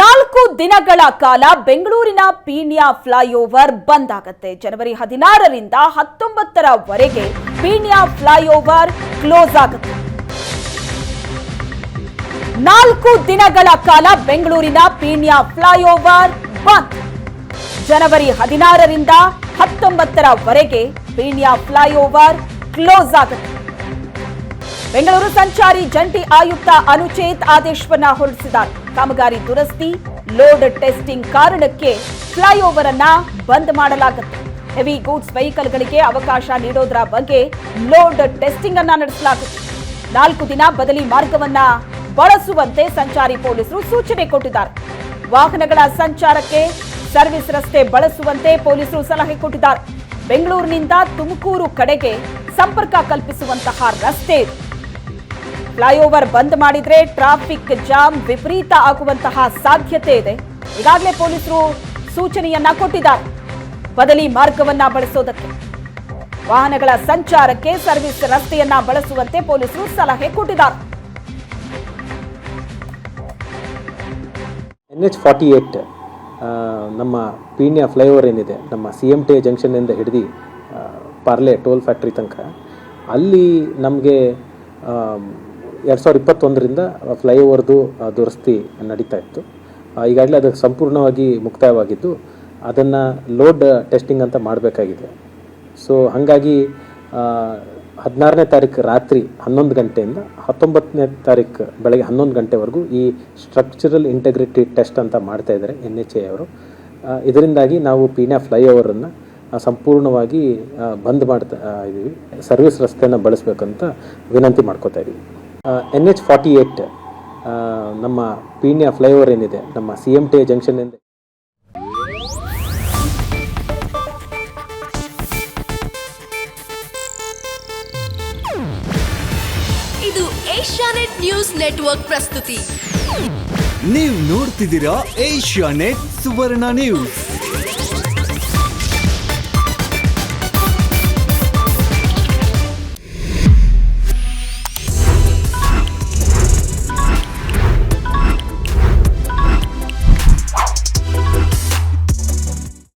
ನಾಲ್ಕು ದಿನಗಳ ಕಾಲ ಬೆಂಗಳೂರಿನ ಪೀಣ್ಯ ಫ್ಲೈಓವರ್ ಬಂದ್ ಆಗತ್ತೆ ಜನವರಿ ಹದಿನಾರರಿಂದ ಹತ್ತೊಂಬತ್ತರವರೆಗೆ ಪೀಣ್ಯ ಫ್ಲೈಓವರ್ ಕ್ಲೋಸ್ ಆಗುತ್ತೆ. ನಾಲ್ಕು ದಿನಗಳ ಕಾಲ ಬೆಂಗಳೂರಿನ ಪೀಣ್ಯ ಫ್ಲೈಓವರ್ ಬಂದ್. ಜನವರಿ ಹದಿನಾರರಿಂದ ಹತ್ತೊಂಬತ್ತರವರೆಗೆ ಪೀಣ್ಯ ಫ್ಲೈಓವರ್ ಕ್ಲೋಸ್ ಆಗುತ್ತೆ. ಬೆಂಗಳೂರು ಸಂಚಾರಿ ಜಂಟಿ ಆಯುಕ್ತ ಅನುಚೇತ್ ಆದೇಶವನ್ನ ಹೊರಡಿಸಿದ್ದಾರೆ. ಕಾಮಗಾರಿ ದುರಸ್ತಿ, ಲೋಡ್ ಟೆಸ್ಟಿಂಗ್ ಕಾರಣಕ್ಕೆ ಫ್ಲೈಓವರ್ ಅನ್ನ ಬಂದ್ ಮಾಡಲಾಗುತ್ತೆ. ಹೆವಿ ಗೂಡ್ಸ್ ವೆಹಿಕಲ್ಗಳಿಗೆ ಅವಕಾಶ ನೀಡೋದ್ರ ಬಗ್ಗೆ ಲೋಡ್ ಟೆಸ್ಟಿಂಗ್ ಅನ್ನ ನಡೆಸಲಾಗುತ್ತೆ. ನಾಲ್ಕು ದಿನ ಬದಲಿ ಮಾರ್ಗವನ್ನ ಬಳಸುವಂತೆ ಸಂಚಾರಿ ಪೊಲೀಸರು ಸೂಚನೆ ಕೊಟ್ಟಿದ್ದಾರೆ. ವಾಹನಗಳ ಸಂಚಾರಕ್ಕೆ ಸರ್ವಿಸ್ ರಸ್ತೆ ಬಳಸುವಂತೆ ಪೊಲೀಸರು ಸಲಹೆ ಕೊಟ್ಟಿದ್ದಾರೆ. ಬೆಂಗಳೂರಿನಿಂದ ತುಮಕೂರು ಕಡೆಗೆ ಸಂಪರ್ಕ ಕಲ್ಪಿಸುವಂತಹ ರಸ್ತೆ ಫ್ಲೈಓವರ್ ಬಂದ್ ಮಾಡಿದ್ರೆ ಟ್ರಾಫಿಕ್ ಜಾಮ್ ವಿಪರೀತ ಆಗುವಂತಹ ಸಾಧ್ಯತೆ ಇದೆ. ಈಗಾಗಲೇ ಪೊಲೀಸರು ಸೂಚನೆಯನ್ನ ಕೊಟ್ಟಿದ್ದಾರೆ. ಬದಲಿ ಮಾರ್ಗವನ್ನ ಬಳಸೋದಕ್ಕೆ. ವಾಹನಗಳ ಸಂಚಾರಕ್ಕೆ ಸರ್ವಿಸ್ ರಸ್ತೆಯನ್ನ ಬಳಸುವಂತೆ ಪೊಲೀಸರು ಸಲಹೆ ಕೊಟ್ಟಿದ್ದಾರೆ. ಎನ್ ಎಚ್ ಫಾರ್ಟಿ ಏಯ್ಟ್ ನಮ್ಮ ಪೀಣ್ಯ ಫ್ಲೈಓವರ್ ಏನಿದೆ, ನಮ್ಮ ಸಿ ಎಂ ಟಿ ಜಂಕ್ಷನ್ನಿಂದ ಹಿಡಿದು ಪಾರ್ಲೆ ಟೋಲ್ ಫ್ಯಾಕ್ಟ್ರಿ ತನಕ, ಅಲ್ಲಿ ನಮಗೆ ಎರಡು ಸಾವಿರದ ಇಪ್ಪತ್ತೊಂದರಿಂದ ಫ್ಲೈಓವರ್ದು ದುರಸ್ತಿ ನಡೀತಾ ಇತ್ತು. ಈಗಾಗಲೇ ಅದು ಸಂಪೂರ್ಣವಾಗಿ ಮುಕ್ತಾಯವಾಗಿದ್ದು, ಅದನ್ನು ಲೋಡ್ ಟೆಸ್ಟಿಂಗ್ ಅಂತ ಮಾಡಬೇಕಾಗಿದೆ. ಸೊ, ಹಾಗಾಗಿ ಹದಿನಾರನೇ ತಾರೀಕು ರಾತ್ರಿ ಹನ್ನೊಂದು ಗಂಟೆಯಿಂದ ಹತ್ತೊಂಬತ್ತನೇ ತಾರೀಕು ಬೆಳಗ್ಗೆ ಹನ್ನೊಂದು ಗಂಟೆವರೆಗೂ ಈ ಸ್ಟ್ರಕ್ಚರಲ್ ಇಂಟೆಗ್ರಿಟಿ ಟೆಸ್ಟ್ ಅಂತ ಮಾಡ್ತಾ ಇದ್ದಾರೆ ಎನ್ ಎಚ್ ಎ ಅವರು. ಇದರಿಂದಾಗಿ ನಾವು ಪೀಣ್ಯ ಫ್ಲೈಓವರನ್ನು ಸಂಪೂರ್ಣವಾಗಿ ಬಂದ್ ಮಾಡ್ತಾ ಇದ್ದೀವಿ ಸರ್ವಿಸ್ ರಸ್ತೆಯನ್ನು ಬಳಸಬೇಕಂತ ವಿನಂತಿ ಮಾಡ್ಕೋತಾ ಇದ್ದೀವಿ ಎನ್ ಎಚ್ ಫಾರ್ಟಿ ಏಯ್ಟ್ ನಮ್ಮ ಪೀಣ್ಯ ಫ್ಲೈಓವರ್ ಏನಿದೆ ನಮ್ಮ ಸಿ ಎಂ ಟಿ ಜಂಕ್ಷನ್ನಿಂದ ಇದು ಏಷ್ಯಾನೆಟ್ ನ್ಯೂಸ್ ನೆಟ್ವರ್ಕ್ ಪ್ರಸ್ತುತಿ. ನೀವು ನೋಡ್ತಿದ್ದೀರಾ ಏಷ್ಯಾನೆಟ್ ಸುವರ್ಣ ನ್ಯೂಸ್